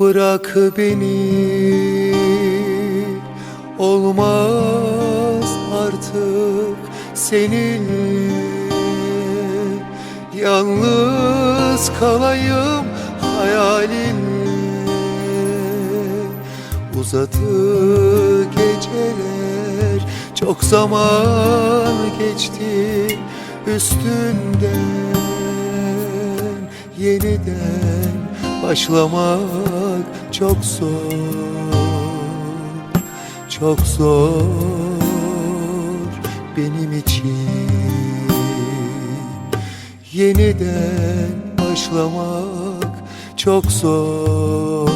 Bırak beni. Olmaz artık seninle Yalnız kalayım hayalinle Uzadı geceler Çok zaman geçti üstünden. Yeniden başlamak çok zor Çok zor benim için. Yeniden başlamak çok zor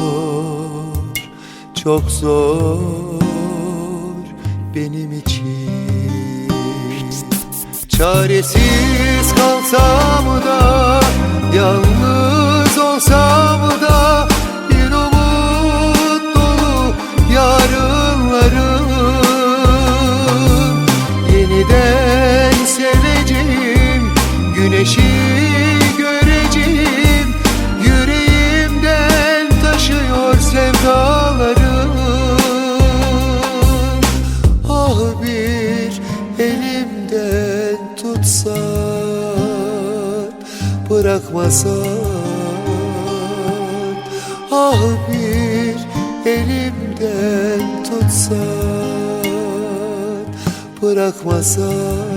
Çok zor benim için. Çaresiz Bırakmasan Ah bir elimden tutsan Bırakmasan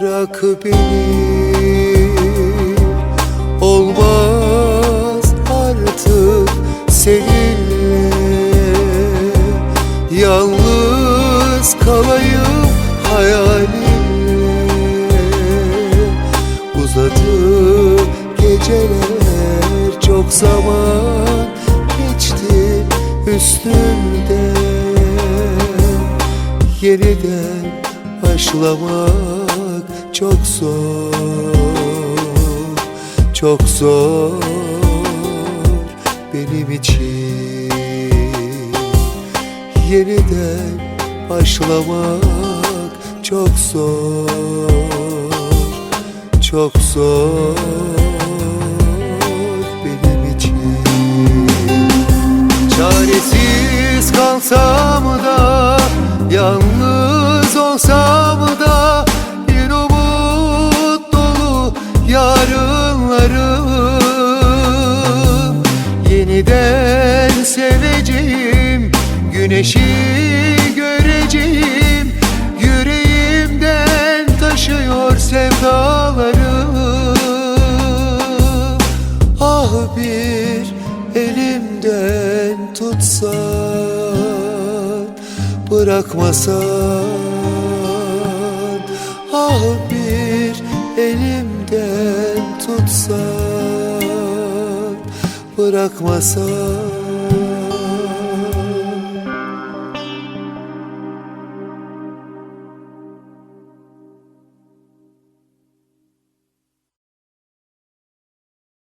Bırak beni. Olmaz artık seninle. Yalnız kalayım hayalinle Uzadı geceler Çok zaman geçti üstümden Yeniden başlamak çok zor Çok zor benim için. Yeniden başlamak çok zor Çok zor yarınlarım Yeniden seveceğim Güneşi göreceğim Yüreğimden taşıyor sevdalarım Ah bir elimden tutsan Bırakmasan. Ah bir elimden tutsan Bırakmasan